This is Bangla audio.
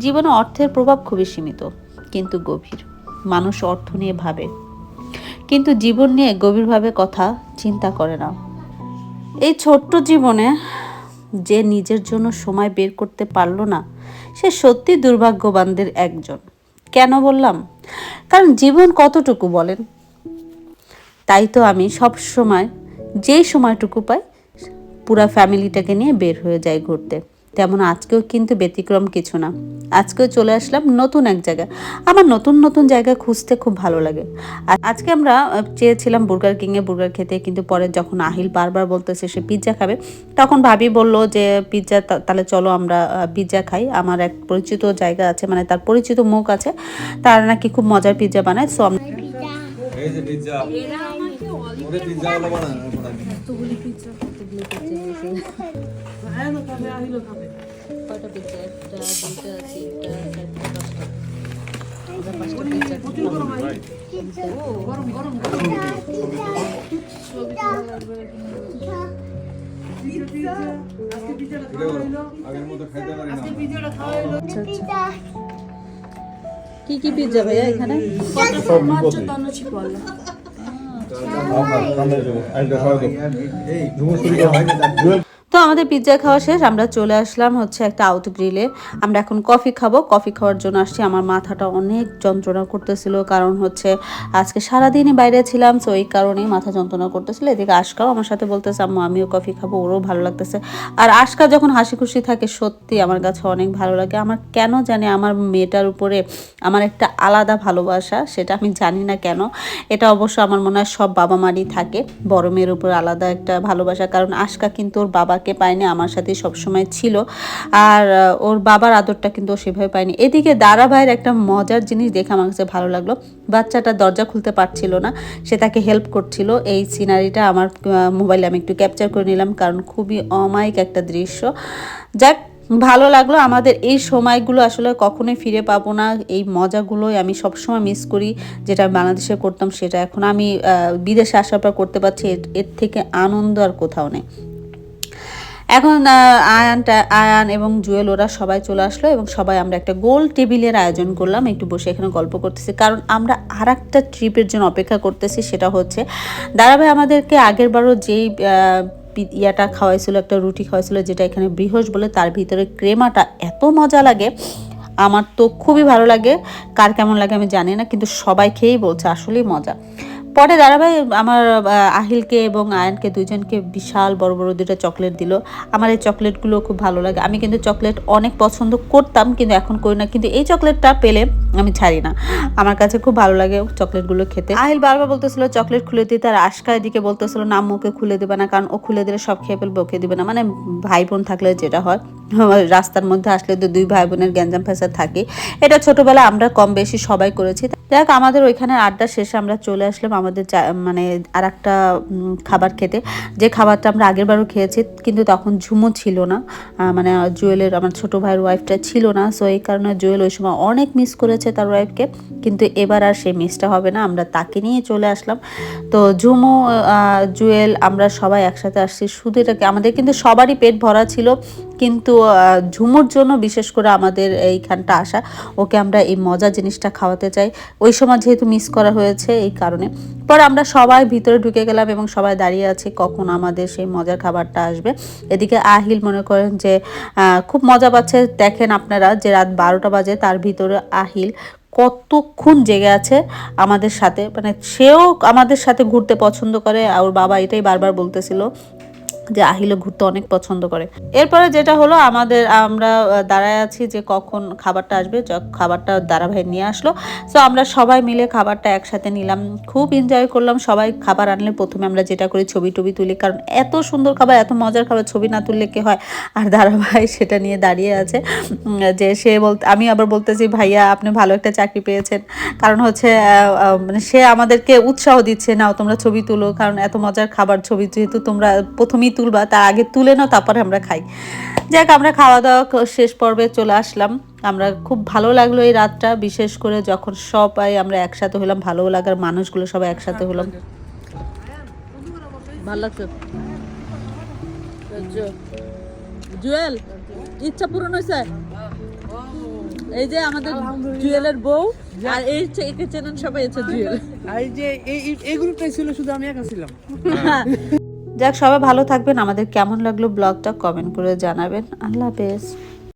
জীবনে অর্থের প্রভাব খুবই সীমিত, কিন্তু গভীর। মানুষ অর্থ নিয়ে ভাবে, কিন্তু জীবন নিয়ে গভীরভাবে কথা চিন্তা করে না। এই ছোট্ট জীবনে যে নিজের জন্য সময় বের করতে পারল না, সে সত্যি দুর্ভাগ্যবানদের একজন। কেন বললাম? কারণ জীবন কতটুকু বলেন? তাই তো আমি সব সময়, যেই সময়টুকু পাই, পুরা ফ্যামিলিটাকে নিয়ে বের হয়ে যাই ঘুরতে। তেমন আজকেও কিন্তু ব্যতিক্রম কিছু না। আজকেও চলে আসলাম নতুন এক জায়গা আমার নতুন নতুন জায়গা খুঁজতে খুব ভালো লাগে। আর আজকে আমরা চেয়েছিলাম বুর্গার কিংয়ে বুর্গার খেতে কিন্তু পরে যখন আহিল বারবার বলতেছে সে পিৎজা খাবে তখন ভাবি বলল যে পিৎজা তা- তাহলে চলো আমরা পিৎজা খাই। আমার এক পরিচিত জায়গা আছে মানে তার পরিচিত মুখ আছে। তার নাকি খুব মজার পিৎজা বানায় সো আমরা এই যে পিৎজা ওরে পিৎজা গুলো কয়টা পিৎজা একটা দুইটা তিনটা চারটা পাঁচটা আমরা পাঁচটা পিৎজা আগের মতো খাইতে পারি না কি কি পিৎজা ভাইয়া এখানে তো আমাদের পিৎজা খাওয়া শেষ, আমরা চলে আসলাম হচ্ছে একটা আউট গ্রিলে আমরা এখন কফি খাব কফি খাওয়ার জন্য আসছি। আমার মাথাটা অনেক যন্ত্রণা করতেছিল, কারণ হচ্ছে আজকে সারাদিনই বাইরে ছিলাম তো এই কারণেই মাথা যন্ত্রণা করতেছিল। এদিকে আশকাও আমার সাথে বলতেছে, আম্মু, আমিও কফি খাব, ওরও ভালো লাগতেছে। আর আশকা যখন হাসি খুশি থাকে, সত্যি আমার কাছে অনেক ভালো লাগে। আমার কেন জানি আমার মেয়েটার উপরে আমার একটা আলাদা ভালোবাসা, সেটা আমি জানি না কেন। এটা অবশ্য আমার মনে হয় সব বাবা মারই থাকে। বড় মেয়ের উপর আলাদা একটা ভালোবাসা, কারণ আশকা কিন্তু ওর বাবাকে পায়নি, আমার সাথে সবসময় ছিল। আর ওর বাবার আদরটা কিন্তু সেভাবে পায়নি। এদিকে দারা ভাইয়ের একটা মজার জিনিস দেখে আমার কাছে ভালো লাগল। বাচ্চাটা দরজা খুলতে পারছিল না, সে তাকে হেল্প করছিল। এই সিনারিটা আমার মোবাইলে আমি একটু ক্যাপচার করে নিলাম কারণ খুবই অমায়িক একটা দৃশ্য। যাক, ভালো লাগল। আমাদের এই সময়গুলো আসলে কখনোই ফিরে পাবো না। এই মজাগুলোই আমি সবসময় মিস করি। যেটা বাংলাদেশে করতাম সেটা এখন আমি বিদেশে আসার পর করতে পারছি। এর থেকে আনন্দ আর কোথাও নেই। এখন আয়ানটা আয়ান এবং জুয়েল, ওরা সবাই চলে আসলো এবং সবাই আমরা একটা গোল টেবিলের আয়োজন করলাম। একটু বসে এখানে গল্প করতেছি। কারণ আমরা আর একটা ট্রিপের জন্য অপেক্ষা করতেছি, সেটা হচ্ছে দাঁড়াবে আমাদেরকে আগের বারও যেই ইয়াটা খাওয়াইছিল, একটা রুটি খাওয়াইছিল, যেটা এখানে বৃহস্প বলে তার ভিতরে ক্রেমাটা এত মজা লাগে, আমার তো খুবই ভালো লাগে। কার কেমন লাগে আমি জানি না, কিন্তু সবাই খেয়েই বলছে আসলেই মজা। পরে দাঁড়াভাই আমার আহিলকে এবং আয়নকে দুজনকে বিশাল বড় বড় দুটো চকলেট দিল। আমার এই চকলেটগুলো খুব ভালো লাগে। আমি কিন্তু চকলেট অনেক পছন্দ করতাম, কিন্তু এখন করি না। কিন্তু এই চকলেটটা পেলে আমি ছাড়ি না। আমার কাছে খুব ভালো লাগে চকলেটগুলো খেতে। আহিল বারবার বলতেছিল, চকলেট খুলে দিতে আর আশকা এদিকে বলতেছিল, না, মুখে খুলে দেবে না, কারণ ও খুলে দিলে সব খেয়ে ফেলবে, ওকে দিবে না। মানে ভাই বোন থাকলে যেটা হয়। রাস্তার মধ্যে আসলে তো দুই ভাই বোনের গ্যাঞ্জাম ফেসাদ থাকে। এটা ছোটবেলা আমরা কম বেশি সবাই করেছি। দেখ আমাদের ওইখানে আড্ডা শেষে আমরা চলে আসলাম আমাদের মানে আর একটা খাবার খেতে। যে খাবারটা আমরা আগের বারও খেয়েছি, কিন্তু তখন ঝুমো ছিল না। মানে জুয়েলের, আমার ছোট ভাইয়ের ওয়াইফটা ছিল না। সো এই কারণে জুয়েল ওই সময় অনেক মিস করেছে তার ওয়াইফকে কিন্তু এবার আর সেই মিসটা হবে না, আমরা তাকে নিয়ে চলে আসলাম। তো ঝুমো জুয়েল, আমরা সবাই একসাথে আসছি। শুধু এটাকে, আমাদের কিন্তু সবারই পেট ভরা ছিল। কিন্তু ঝুমুর জন্য বিশেষ করে আমাদের এইখানটা আসা, ওকে আমরা এই মজা জিনিসটা খাওয়াতে চাই। ওই সময় যেহেতু মিস করা হয়েছে এই কারণে। পর আমরা সবাই ভিতরে ঢুকে গেলাম এবং সবাই দাঁড়িয়ে আছি কখন আমাদের সেই মজার খাবারটা আসবে। এদিকে আহিল মনে করেন যে খুব মজা পাচ্ছে। দেখেন আপনারা যে রাত বারোটা বাজে, তার ভিতরে আহিল কতক্ষণ জেগে আছে আমাদের সাথে। মানে সেও আমাদের সাথে ঘুরতে পছন্দ করে। আর বাবা এটাই বারবার বলতেছিল যে আহিলও ঘুরতে অনেক পছন্দ করে। এরপরে যেটা হলো, আমাদের, আমরা দাঁড়ায় আছি যে কখন খাবারটা আসবে খাবারটা দাঁড়া ভাই নিয়ে আসলো। সো আমরা সবাই মিলে খাবারটা একসাথে নিলাম। খুব এনজয় করলাম। সবাই খাবার আনলে প্রথমে আমরা যেটা করি, ছবি টবি তুলি। কারণ এত সুন্দর খাবার, এত মজার খাবার, ছবি না তুললে কি হয়? আর দাঁড়া ভাই সেটা নিয়ে দাঁড়িয়ে আছে। যে সে বলতে, আমি আবার বলতেছি, ভাইয়া, আপনি ভালো একটা চাকরি পেয়েছেন। কারণ হচ্ছে মানে সে আমাদেরকে উৎসাহ দিচ্ছে, নাও, তোমরা ছবি তুলো। কারণ এত মজার খাবার, ছবি যেহেতু তোমরা প্রথমেই তুলবা তার আগে তুলে নাও তারপরে আমরা খাই। যাক আমরা খাওয়া দাওয়া শেষ পর্বে চলে আসলাম। আমরা খুব ভালো লাগল এই রাতটা বিশেষ করে যখন সবাই আমরা একসাথে হলাম ভালো লাগার মানুষগুলো সবাই একসাথে হলাম। ভালো লাগছে? জুয়েল ইচ্ছা পূরণ হয়েছে? এই যে আমাদের জুয়েলের বউ আর এই একে চেনেন সবাই হচ্ছে জুয়েল। আর এই যে এই এই- এই গ্রুপটাই ছিল শুধু আমি একা ছিলাম। যাক সবাই ভালো থাকবেন। আমাদের কেমন লাগল ব্লগটা কমেন্ট করে জানাবেন। আল্লাহ হাফেজ।